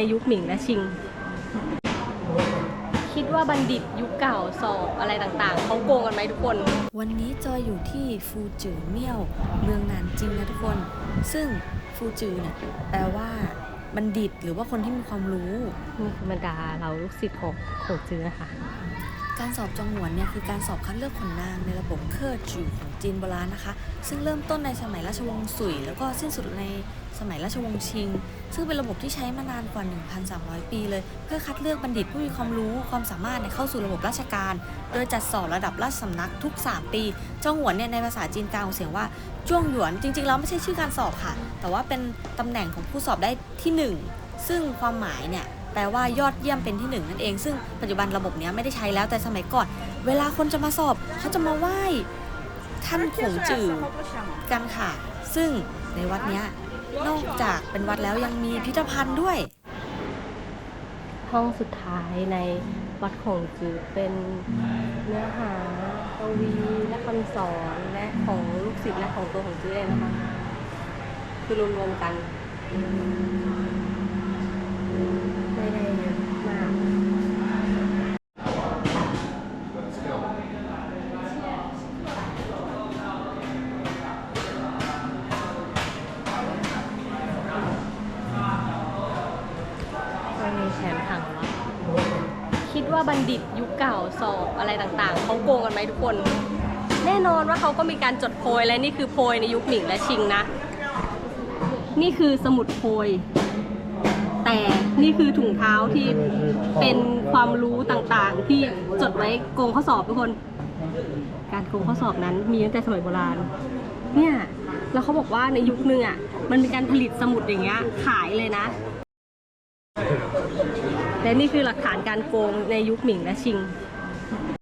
ในยุคหมิงและชิง คิดว่าบัณฑิตยุคเก่าสอบอะไรต่างๆ เขาโกงกันไหมทุกคน วันนี้จอยอยู่ที่ฟูจือเมี่ยว เมืองนานจริงนะทุกคน ซึ่งฟูจือเนี่ยแปลว่าบัณฑิตหรือว่าคนที่มีความรู้นี่คือบรรดาเราลูกศิษย์ของโขจือนะคะ การสอบจองหวนเนี่ยคือการสอบคัดเลือกขุนนางในระบบเคอร์จือของจีนโบราณนะคะ ซึ่งเริ่มต้นในสมัยราชวงศ์สุย แล้วก็สิ้นสุดใน สมัยราชวงศ์ชิง ซึ่งเป็นระบบที่ใช้มานานกว่า 1,300 ปีเลย เพื่อคัดเลือกบัณฑิตผู้มีความรู้ความสามารถในเข้าสู่ระบบราชการ โดยจัดสอบระดับราชสำนักทุก 3 ปีจ้องหวนเนี่ยในภาษาจีนกลางเสียงว่าจ้วงหยวน จริงๆแล้วไม่ใช่ชื่อการสอบค่ะ แต่ว่าเป็นตำแหน่งของผู้สอบได้ที่หนึ่งซึ่งความหมายเนี่ยแปลว่ายอดเยี่ยมเป็นที่หนึ่งนั่นเอง ซึ่งปัจจุบันระบบเนี้ยไม่ได้ใช้แล้วแต่สมัยก่อน เวลาคนจะมาสอบเขาจะมาไหว้ท่านขงจือกันค่ะ ซึ่งในวัดเนี้ย นอกจากเป็นวัดแล้วยังมีพิพิธภัณฑ์ด้วย ห้องสุดท้ายในวัดของจือเป็นเนื้อหาตวีและคำสอนและของลูกศิษย์และของตัวของจือเองนะคะ คือรวมๆกัน ม่มีแผนผังวะคิดว่าบัณฑิตยุคเก่าสอบอะไรต่างๆ เขาโกงกันไหมทุกคน แน่นอนว่าเขาก็มีการจดโพยและนี่คือโพยในยุคหมิงและชิงนะ นี่คือสมุดโพย แต่นี่คือถุงเท้าที่เป็นความรู้ต่างๆ ที่จดไว้โกงข้อสอบทุกคน การโกงข้อสอบนั้นมีตั้งแต่สมัยโบราณ เนี่ยแล้วเขาบอกว่าในยุคนึงอะมันมีการผลิตสมุดอย่างเงี้ยขายเลยนะ และนี่คือหลักฐานการโกงในยุคหมิงและชิง